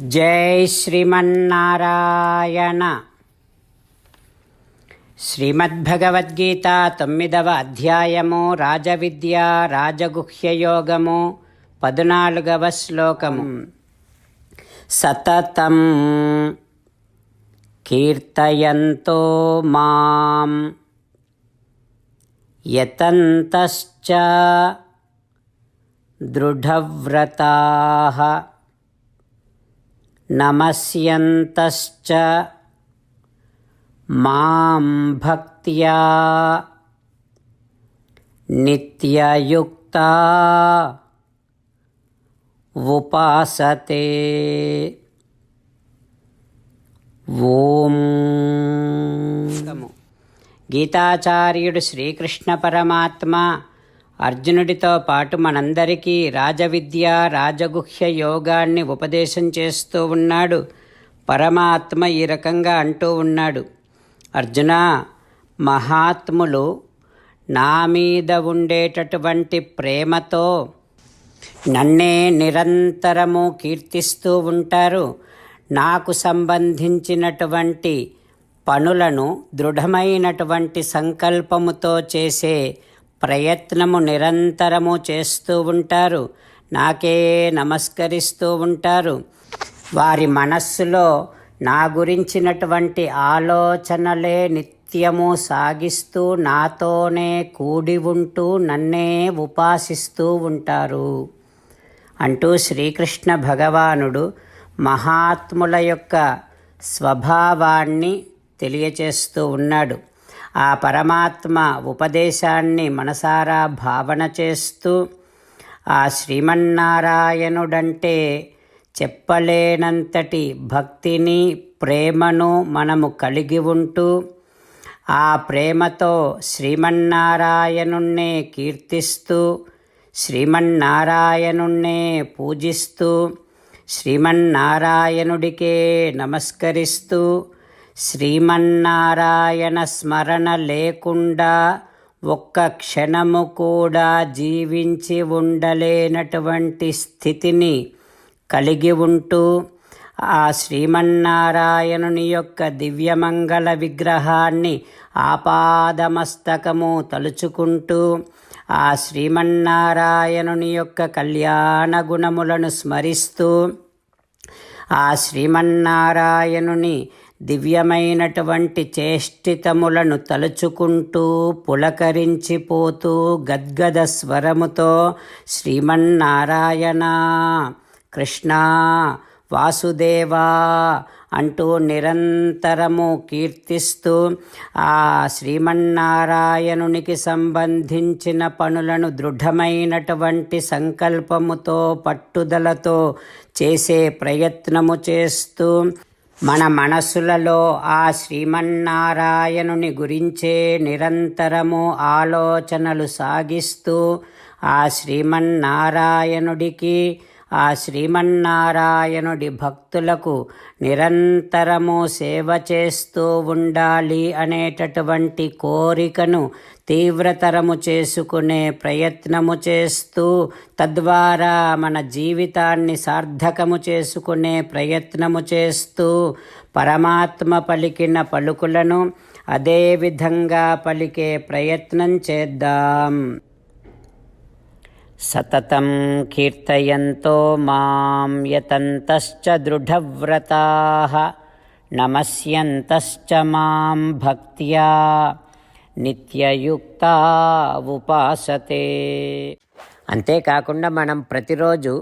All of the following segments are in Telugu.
జై శ్రీమన్నారాయణ. శ్రీమద్భగవద్గీత తొమ్మిదవ అధ్యాయము రాజవిద్య రాజగుహ్యయోగము పద్నాలుగవ శ్లోకము. సతతం కీర్తయంతో మాం యతంతశ్చ దృఢవ్రతా నమస్యంతశ్చ మాం భక్త్యా నిత్యయుక్త ఉపాసతే ఓం గీతాచార్యుడు శ్రీకృష్ణ పరమాత్మ అర్జునుడితో పాటు మనందరికీ రాజవిద్య రాజగుహ్య యోగాన్ని ఉపదేశం చేస్తూ ఉన్నాడు. పరమాత్మ ఈ రకంగా అంటూ ఉన్నాడు. అర్జున మహాత్ములు నా మీద ఉండేటటువంటి ప్రేమతో నన్నే నిరంతరము కీర్తిస్తూ ఉంటారు. నాకు సంబంధించినటువంటి పనులను దృఢమైనటువంటి సంకల్పముతో చేసే ప్రయత్నము నిరంతరము చేస్తూ ఉంటారు. నాకే నమస్కరిస్తూ ఉంటారు. వారి మనస్సులో నా గురించినటువంటి ఆలోచనలే నిత్యము సాగిస్తూ నాతోనే కూడి ఉంటూ నన్నే ఉపాసిస్తూ ఉంటారు. అంటూ శ్రీకృష్ణ భగవానుడు మహాత్ముల యొక్క స్వభావాన్ని తెలియచేస్తూ ఉన్నాడు. ఆ పరమాత్మ ఉపదేశాన్ని మనసారా భావన చేస్తూ ఆ శ్రీమన్నారాయణుడంటే చెప్పలేనంతటి భక్తిని ప్రేమను మనము కలిగి ఉంటూ ఆ ప్రేమతో శ్రీమన్నారాయణుణ్ణే కీర్తిస్తూ శ్రీమన్నారాయణుణ్ణే పూజిస్తూ శ్రీమన్నారాయణుడికే నమస్కరిస్తూ శ్రీమన్నారాయణ స్మరణ లేకుండా ఒక్క క్షణము కూడా జీవించి ఉండలేనటువంటి స్థితిని కలిగి ఉంటూ ఆ శ్రీమన్నారాయణుని యొక్క దివ్యమంగళ విగ్రహాన్ని ఆపాదమస్తకము తలుచుకుంటూ ఆ శ్రీమన్నారాయణుని యొక్క కళ్యాణ గుణములను స్మరిస్తూ ఆ శ్రీమన్నారాయణుని దివ్యమైనటువంటి చేష్టితములను తలుచుకుంటూ పులకరించిపోతూ గద్గద స్వరముతో శ్రీమన్నారాయణ కృష్ణ వాసుదేవా అంటూ నిరంతరము కీర్తిస్తూ ఆ శ్రీమన్నారాయణునికి సంబంధించిన పనులను దృఢమైనటువంటి సంకల్పముతో పట్టుదలతో చేసే ప్రయత్నము చేస్తూ మన మనసులలో ఆ శ్రీమన్నారాయణుని గురించే నిరంతరము ఆలోచనలు సాగిస్తూ ఆ శ్రీమన్నారాయణుడికి ఆ శ్రీమన్నారాయణుడి భక్తులకు నిరంతరము సేవ చేస్తూ ఉండాలి అనేటటువంటి కోరికను తీవ్రతరము చేసుకునే ప్రయత్నము చేస్తూ తద్వారా మన జీవితాన్ని సార్థకము చేసుకునే ప్రయత్నము చేస్తూ పరమాత్మ పలికిన పలుకులను అదేవిధంగా పలికే ప్రయత్నం చేద్దాం. సతతం కీర్తయంతో మాం యతంతశ్చ దృఢవ్రతా నమస్యంతశ్చ మాం భక్త్యా నిత్యయుక్తా ఉపాసతే. అంతేకాకుండా మనం ప్రతిరోజు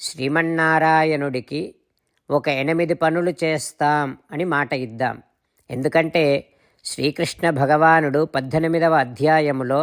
శ్రీమన్నారాయణుడికి ఒక ఎనిమిది పనులు చేస్తాం అని మాట ఇద్దాం. ఎందుకంటే శ్రీకృష్ణ భగవానుడు పద్దెనిమిదవ అధ్యాయములో